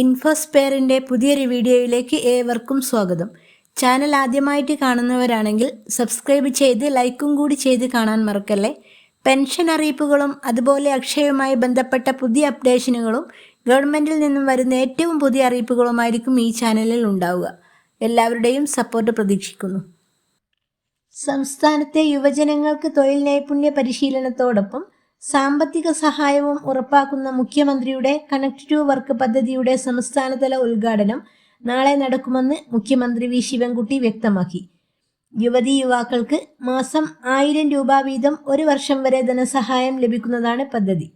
ഇൻഫോസ്പെയറിന്റെ പുതിയൊരു വീഡിയോയിലേക്ക് ഏവർക്കും സ്വാഗതം. ചാനൽ ആദ്യമായിട്ട് കാണുന്നവരാണെങ്കിൽ സബ്സ്ക്രൈബ് ചെയ്ത് ലൈക്കും കൂടി ചെയ്ത് കാണാൻ മറക്കല്ലേ. പെൻഷൻ അറിയിപ്പുകളും അതുപോലെ അക്ഷയവുമായി ബന്ധപ്പെട്ട പുതിയ അപ്ഡേഷനുകളും ഗവൺമെന്റിൽ നിന്നും വരുന്ന ഏറ്റവും പുതിയ അറിയിപ്പുകളുമായിരിക്കും ഈ ചാനലിൽ ഉണ്ടാവുക. എല്ലാവരുടെയും സപ്പോർട്ട് പ്രതീക്ഷിക്കുന്നു. സംസ്ഥാനത്തെ യുവജനങ്ങൾക്ക് തൊഴിൽ നൈപുണ്യ പരിശീലനത്തോടൊപ്പം സാമ്പത്തിക സഹായവും ഉറപ്പാക്കുന്ന മുഖ്യമന്ത്രിയുടെ കണക്ട് ടു വർക്ക് പദ്ധതിയുടെ സംസ്ഥാനതല ഉദ്ഘാടനം നാളെ നടക്കുമെന്ന് മുഖ്യമന്ത്രി വി. ശിവൻകുട്ടി വ്യക്തമാക്കി. യുവതി യുവാക്കൾക്ക് മാസം ആയിരം രൂപ വീതം ഒരു വർഷം വരെ ധനസഹായം ലഭിക്കുന്നതാണ് പദ്ധതി.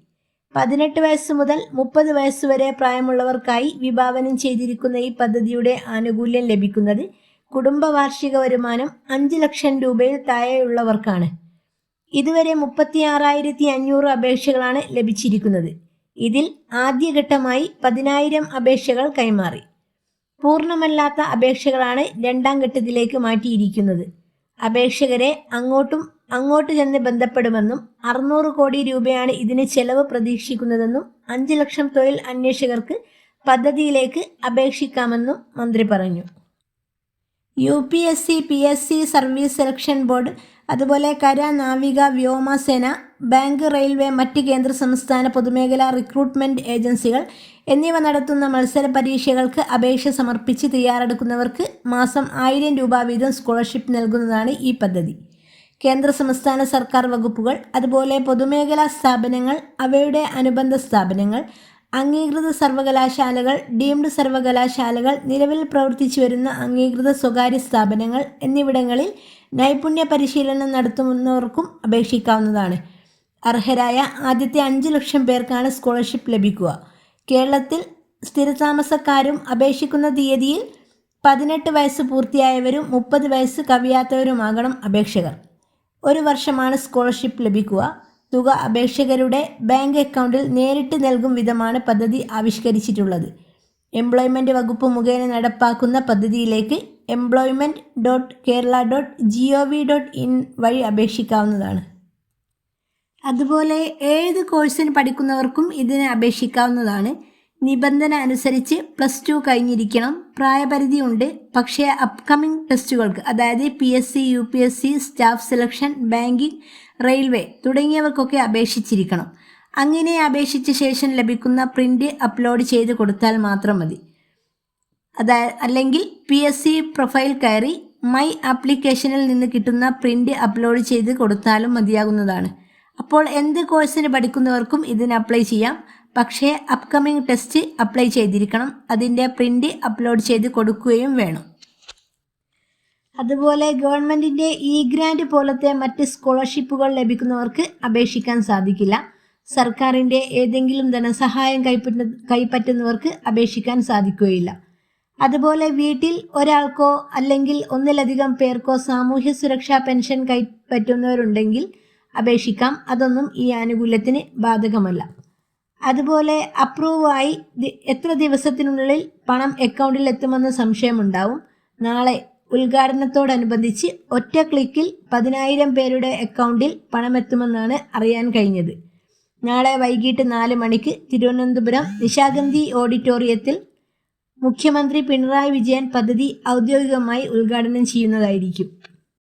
പതിനെട്ട് വയസ്സ് മുതൽ മുപ്പത് വയസ്സ് വരെ പ്രായമുള്ളവർക്കായി വിഭാവനം ചെയ്തിരിക്കുന്ന ഈ പദ്ധതിയുടെ ആനുകൂല്യം ലഭിക്കുന്നത് കുടുംബ വാർഷിക വരുമാനം അഞ്ച് ലക്ഷം രൂപയിൽ താഴെയുള്ളവർക്കാണ്. ഇതുവരെ മുപ്പത്തി ആറായിരത്തി അഞ്ഞൂറ് അപേക്ഷകളാണ് ലഭിച്ചിരിക്കുന്നത്. ഇതിൽ ആദ്യഘട്ടമായി പതിനായിരം അപേക്ഷകൾ കൈമാറി. പൂർണമല്ലാത്ത അപേക്ഷകളാണ് രണ്ടാം ഘട്ടത്തിലേക്ക് മാറ്റിയിരിക്കുന്നത്. അപേക്ഷകരെ അങ്ങോട്ടും അങ്ങോട്ട് ചെന്ന് ബന്ധപ്പെടുമെന്നും അറുന്നൂറ് കോടി രൂപയാണ് ഇതിന് ചെലവ് പ്രതീക്ഷിക്കുന്നതെന്നും അഞ്ച് ലക്ഷം തൊഴിൽ അന്വേഷകർക്ക് പദ്ധതിയിലേക്ക് അപേക്ഷിക്കാമെന്നും മന്ത്രി പറഞ്ഞു. U P S C P S C service selection board അതുപോലെ കര നാവിക വ്യോമസേന ബാങ്ക് റെയിൽവേ മറ്റ് കേന്ദ്ര സംസ്ഥാന പൊതുമേഖലാ റിക്രൂട്ട്മെന്റ് ഏജൻസികൾ എന്നിവ നടത്തുന്ന മത്സര പരീക്ഷകൾക്ക് അപേക്ഷ സമർപ്പിച്ച് തയ്യാറെടുക്കുന്നവർക്ക് മാസം ആയിരം രൂപ വീതം സ്കോളർഷിപ്പ് നൽകുന്നതാണ് ഈ പദ്ധതി. കേന്ദ്ര സംസ്ഥാന സർക്കാർ വകുപ്പുകൾ അതുപോലെ പൊതുമേഖലാ സ്ഥാപനങ്ങൾ അവയുടെ അനുബന്ധ സ്ഥാപനങ്ങൾ അംഗീകൃത സർവകലാശാലകൾ ഡീംഡ് സർവകലാശാലകൾ നിലവിൽ പ്രവർത്തിച്ചു വരുന്ന അംഗീകൃത സ്വകാര്യ സ്ഥാപനങ്ങൾ എന്നിവിടങ്ങളിൽ നൈപുണ്യ പരിശീലനം നടത്തുന്നവർക്കും അപേക്ഷിക്കാവുന്നതാണ്. അർഹരായ ആദ്യത്തെ അഞ്ച് ലക്ഷം പേർക്കാണ് സ്കോളർഷിപ്പ് ലഭിക്കുക. കേരളത്തിൽ സ്ഥിരതാമസക്കാരും അപേക്ഷിക്കുന്ന തീയതിയിൽ പതിനെട്ട് വയസ്സ് പൂർത്തിയായവരും മുപ്പത് വയസ്സ് കവിയാത്തവരുമാകണം അപേക്ഷകർ. ഒരു വർഷമാണ് സ്കോളർഷിപ്പ് ലഭിക്കുക. തുക അപേക്ഷകരുടെ ബാങ്ക് അക്കൗണ്ടിൽ നേരിട്ട് നൽകും വിധമാണ് പദ്ധതി ആവിഷ്കരിച്ചിട്ടുള്ളത്. എംപ്ലോയ്മെന്റ് വകുപ്പ് മുഖേന നടപ്പാക്കുന്ന പദ്ധതിയിലേക്ക് employment dot Kerala dot G O V dot in വഴി അപേക്ഷിക്കാവുന്നതാണ്. അതുപോലെ ഏത് കോഴ്സിന് പഠിക്കുന്നവർക്കും ഇതിന് അപേക്ഷിക്കാവുന്നതാണ്. നിബന്ധന അനുസരിച്ച് പ്ലസ് ടു കഴിഞ്ഞിരിക്കണം. പ്രായപരിധി ഉണ്ട്. പക്ഷേ അപ്കമിംഗ് ടെസ്റ്റുകൾക്ക് അതായത് P S C U P S C staff selection banking railway തുടങ്ങിയവർക്കൊക്കെ അപേക്ഷിച്ചിരിക്കണം. അങ്ങനെ അപേക്ഷിച്ച ശേഷം ലഭിക്കുന്ന പ്രിന്റ് അപ്ലോഡ് ചെയ്ത് കൊടുത്താൽ മാത്രം മതി. അതായത് അല്ലെങ്കിൽ പി എസ് സി പ്രൊഫൈൽ കയറി മൈ ആപ്ലിക്കേഷനിൽ നിന്ന് കിട്ടുന്ന പ്രിന്റ് അപ്ലോഡ് ചെയ്ത് കൊടുത്താലും മതിയാകുന്നതാണ്. അപ്പോൾ എന്ത് കോഴ്സിന് പഠിക്കുന്നവർക്കും ഇതിന് അപ്ലൈ ചെയ്യാം. പക്ഷേ അപ്കമിംഗ് ടെസ്റ്റ് അപ്ലൈ ചെയ്തിരിക്കണം. അതിന്റെ പ്രിന്റ് അപ്ലോഡ് ചെയ്ത് കൊടുക്കുകയും വേണം. അതുപോലെ ഗവൺമെന്റിന്റെ ഇ ഗ്രാൻഡ് പോലത്തെ മറ്റ് സ്കോളർഷിപ്പുകൾ ലഭിക്കുന്നവർക്ക് അപേക്ഷിക്കാൻ സാധിക്കില്ല. സർക്കാരിന്റെ ഏതെങ്കിലും ധനസഹായം കൈപ്പറ്റ കൈപ്പറ്റുന്നവർക്ക് അപേക്ഷിക്കാൻ സാധിക്കുകയില്ല. അതുപോലെ വീട്ടിൽ ഒരാൾക്കോ അല്ലെങ്കിൽ ഒന്നിലധികം പേർക്കോ സാമൂഹ്യ സുരക്ഷാ പെൻഷൻ കൈപ്പറ്റുന്നവരുണ്ടെങ്കിൽ അപേക്ഷിക്കാം. അതൊന്നും ഈ ആനുകൂല്യത്തിന് ബാധകമല്ല. അതുപോലെ അപ്രൂവ് ആയി എത്ര ദിവസത്തിനുള്ളിൽ പണം അക്കൗണ്ടിൽ എത്തുമെന്ന് സംശയമുണ്ടാവും. നാളെ ഉദ്ഘാടനത്തോടനുബന്ധിച്ച് ഒറ്റ ക്ലിക്കിൽ പതിനായിരം പേരുടെ അക്കൗണ്ടിൽ പണം പണമെത്തുമെന്നാണ് അറിയാൻ കഴിഞ്ഞത്. നാളെ വൈകിട്ട് നാല് മണിക്ക് തിരുവനന്തപുരം നിശാഗന്ധി ഓഡിറ്റോറിയത്തിൽ മുഖ്യമന്ത്രി പിണറായി വിജയൻ പദ്ധതി ഔദ്യോഗികമായി ഉദ്ഘാടനം ചെയ്യുന്നതായിരിക്കും.